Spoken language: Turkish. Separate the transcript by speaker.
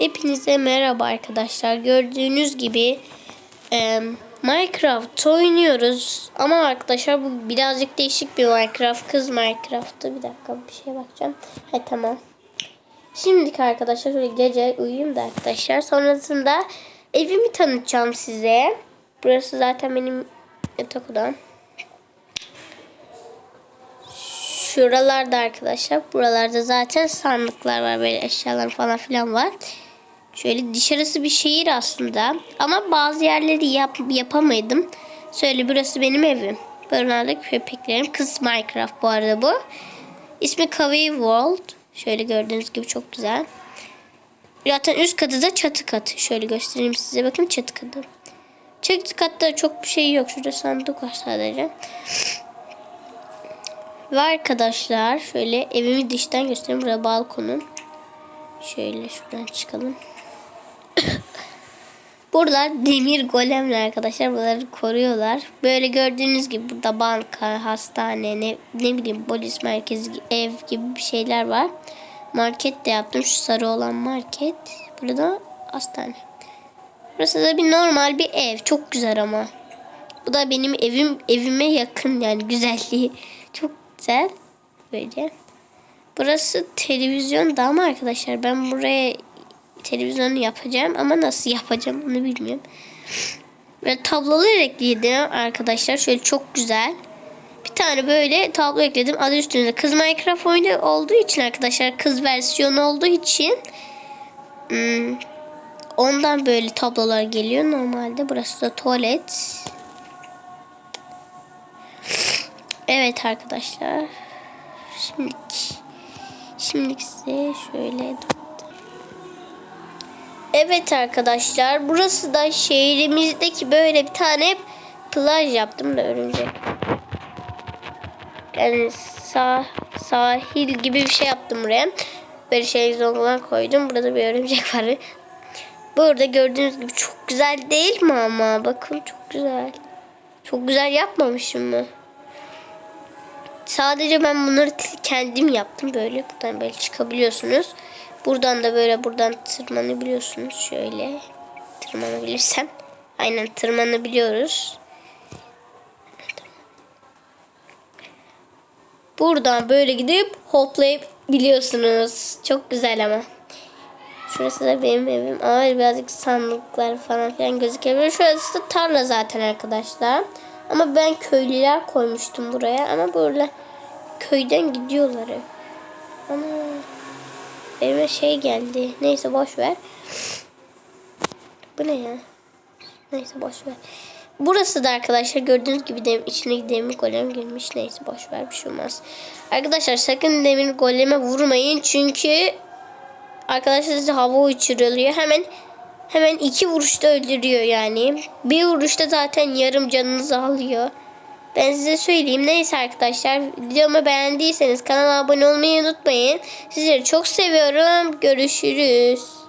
Speaker 1: Hepinize merhaba arkadaşlar. Gördüğünüz gibi e, Minecraft oynuyoruz. Ama arkadaşlar bu birazcık değişik bir Minecraft. Kız Minecraft'ı. Bir dakika bir şeye bakacağım. Ha tamam. Şimdiki arkadaşlar şöyle gece uyuyayım da arkadaşlar. Sonrasında evimi tanıtacağım size. Burası zaten benim yatak odam. Şuralarda arkadaşlar. Buralarda zaten sandıklar var. Böyle eşyalar falan filan var. Şöyle dışarısı bir şehir aslında. Ama bazı yerleri yap, yapamadım. Şöyle burası benim evim. Buralarda köpeklerim. Kız Minecraft bu arada bu. İsmi Kawaii World. Şöyle gördüğünüz gibi çok güzel. Zaten üst katı da çatı katı. Şöyle göstereyim size. Bakın çatı katı. Çatı katta çok bir şey yok. Şurada sandık var sadece. Ve arkadaşlar şöyle evimi dıştan göstereyim. Buraya balkonum. Şöyle şuradan çıkalım. Buralar demir golemler arkadaşlar. Buraları koruyorlar. Böyle gördüğünüz gibi burada banka, hastane, ne, ne bileyim polis merkezi, ev gibi bir şeyler var. Market de yaptım. Şu sarı olan market. Burada hastane. Burası da bir normal bir ev. Çok güzel ama. Bu da benim evim evime yakın yani güzelliği. Çok güzel. Böyle. Burası televizyon da ama arkadaşlar ben buraya televizyonu yapacağım ama nasıl yapacağım onu bilmiyorum. Ve tablolar ekledim arkadaşlar. Şöyle çok güzel. Bir tane böyle tablo ekledim. Adı üstünde kız Minecraft oyunu olduğu için arkadaşlar kız versiyonu olduğu için hmm, ondan böyle tablolar geliyor. Normalde burası da tuvalet. Evet arkadaşlar. Şimdi şimdi size şöyle Evet arkadaşlar burası da şehrimizdeki böyle bir tane plaj yaptım da örümcek. Yani sah sahil gibi bir şey yaptım buraya. Böyle şey zongulan koydum. Burada bir örümcek var. Burada gördüğünüz gibi çok güzel değil mi ama? Bakın çok güzel. Çok güzel yapmamışım mı? Sadece ben bunları kendim yaptım böyle. Buradan böyle çıkabiliyorsunuz. Buradan da böyle buradan tırmanabiliyorsunuz. Şöyle tırmanabilirsem. Aynen tırmanabiliyoruz. Buradan böyle gidip hoplayabiliyorsunuz. Çok güzel ama. Şurası da benim evim. Ama birazcık sandıklar falan filan gözükebilir. Şurası da tarla zaten arkadaşlar. Ama ben köylüler koymuştum buraya. Ama böyle köyden gidiyorlar. Ama elime şey geldi. Neyse boş ver. Bu ne ya? Neyse boş ver. Burası da arkadaşlar gördüğünüz gibi dem içine demir golem girmiş. Neyse boş ver bir şey olmaz. Arkadaşlar sakın demir goleme vurmayın. Çünkü arkadaşlar size hava uçuruluyor. Hemen hemen iki vuruşta öldürüyor yani. Bir vuruşta zaten yarım canınızı alıyor. Ben size söyleyeyim. Neyse arkadaşlar videomu beğendiyseniz kanala abone olmayı unutmayın. Sizleri çok seviyorum. Görüşürüz.